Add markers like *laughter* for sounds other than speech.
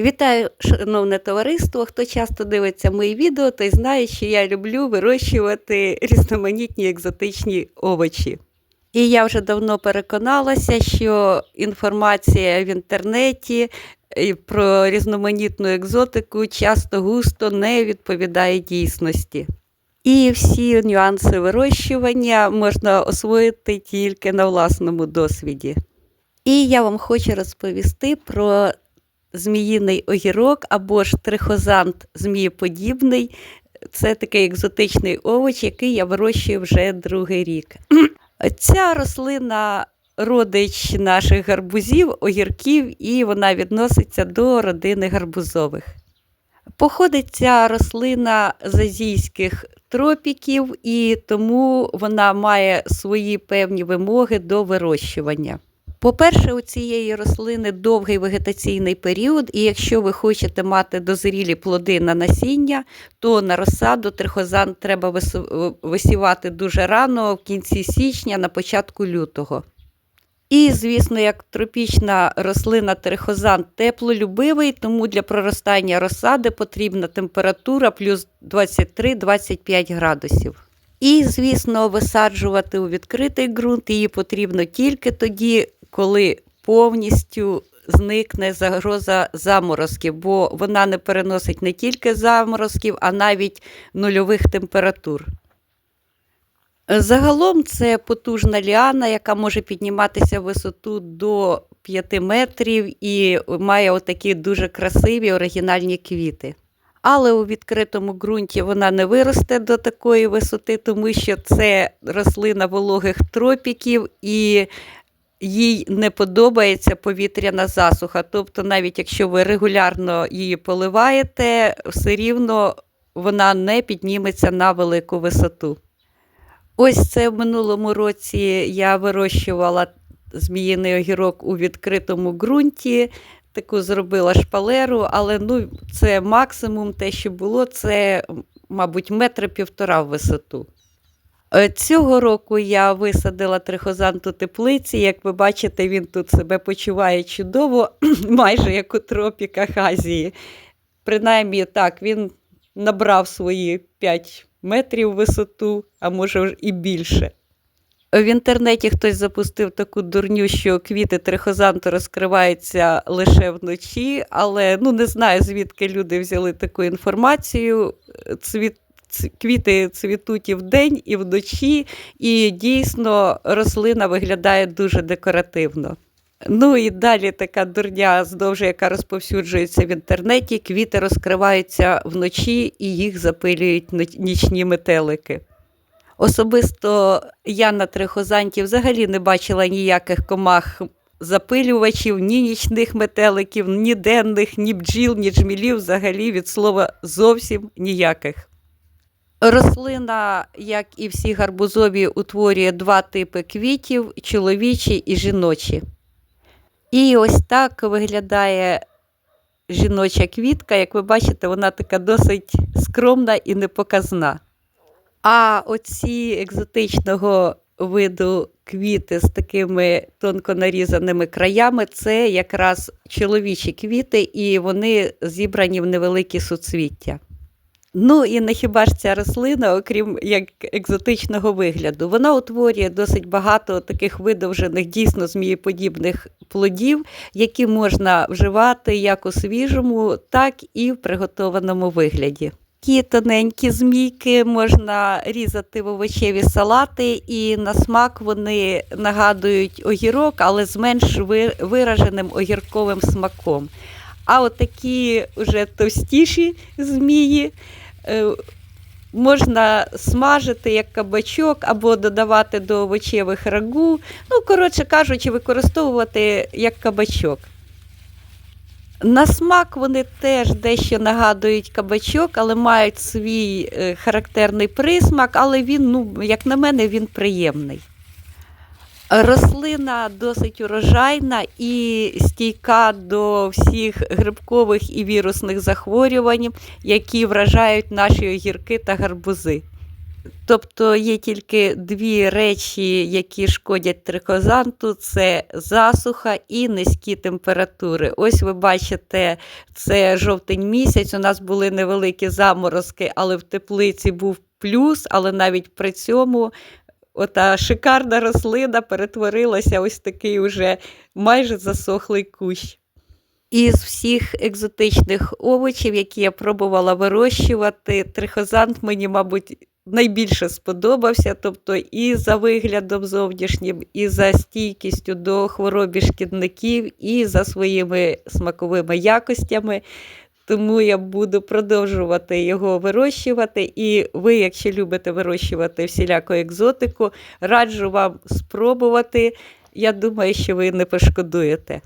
Вітаю, шановне товариство. Хто часто дивиться мої відео, той знає, що я люблю вирощувати різноманітні екзотичні овочі. І я вже давно переконалася, що інформація в інтернеті е, про різноманітну екзотику часто густо не відповідає дійсності. І всі нюанси вирощування можна освоїти тільки на власному досвіді. І я вам хочу розповісти про зміїний огірок або ж трихозант змієподібний. Це такий екзотичний овоч, який я вирощую вже другий рік. *clears throat* Ця рослина родич наших гарбузів, огірків, і вона відноситься до родини гарбузових. Походить ця рослина з азійських тропіків, і тому вона має свої певні вимоги до вирощування. По-перше, у цієї рослини довгий вегетаційний період, і якщо ви хочете мати дозрілі плоди на насіння, то на розсаду трихозан треба висівати дуже рано, в кінці січня, на початку лютого. І, звісно, як тропічна рослина трихозан теплолюбивий, тому для проростання розсади потрібна температура плюс 23-25 градусів. І, звісно, висаджувати у відкритий ґрунт її потрібно тільки тоді, коли повністю зникне загроза заморозків, бо вона не переносить не тільки заморозків, а навіть нульових температур. Загалом це потужна ліана, яка може підніматися в висоту до 5 метрів і має отакі дуже красиві оригінальні квіти. Але у відкритому ґрунті вона не виросте до такої висоти, тому що це рослина вологих тропіків і їй не подобається повітряна засуха. Тобто, навіть якщо ви регулярно її поливаєте, все рівно вона не підніметься на велику висоту. Ось це в минулому році я вирощувала зміїний огірок у відкритому ґрунті. Таку зробила шпалеру, але ну, це максимум те, що було, це, мабуть, метри півтора в висоту. Е, Цього року я висадила трихозант у теплиці. Як ви бачите, він тут себе почуває чудово, *clears throat* майже як у тропіках Азії. Принаймні так, він набрав свої 5 метрів висоту, а може і більше. В інтернеті хтось запустив таку дурню, що квіти трихозанту розкриваються лише вночі, але ну не знаю, звідки люди взяли таку інформацію. Цвіт, квіти цвітуть і вдень, і вночі, і дійсно рослина виглядає дуже декоративно. Ну і далі така дурня, здовж яка розповсюджується в інтернеті, квіти розкриваються вночі і їх запилюють нічні метелики. Особисто я на трихозанті взагалі не бачила ніяких комах запилювачів, ні нічних метеликів, ні денних, ні бджіл, ні джмілів, взагалі від слова зовсім ніяких. Рослина, як і всі гарбузові, утворює два типи квітів чоловічі і жіночі. І ось так виглядає жіноча квітка. Як ви бачите, вона така досить скромна і непоказна. А оці екзотичного виду квіти з такими тонко нарізаними краями це якраз чоловічі квіти, і вони зібрані в невеликі суцвіття. Ну і не хіба ж ця рослина, окрім як екзотичного вигляду, вона утворює досить багато таких видовжених, дійсно змієподібних плодів, які можна вживати як у свіжому, так і в приготованому вигляді. Такі тоненькі змійки можна різати в овочеві салати, і на смак вони нагадують огірок, але з менш вираженим огірковим смаком. А от такі вже товстіші змії е, можна смажити як кабачок або додавати до овочевих рагу. Ну, коротше кажучи, використовувати як кабачок. На смак вони теж дещо нагадують кабачок, але мають свій е, характерний присмак, але він, ну, як на мене, він приємний. Рослина досить урожайна і стійка до всіх грибкових і вірусних захворювань, які вражають наші огірки та гарбузи. Тобто є тільки дві речі, які шкодять трихозанту: це засуха і низькі температури. Ось ви бачите, це жовтень місяць. У нас були невеликі заморозки, але в теплиці був плюс, але навіть при цьому. Ота шикарна рослина перетворилася ось такий уже майже засохлий кущ. Із всіх екзотичних овочів, які я пробувала вирощувати, трихозант мені, мабуть, найбільше сподобався. Тобто і за виглядом зовнішнім, і за стійкістю до хворобі шкідників, і за своїми смаковими якостями. Тому я буду продовжувати його вирощувати. І ви, якщо любите вирощувати всіляку екзотику, раджу вам спробувати. Я думаю, що ви не пошкодуєте.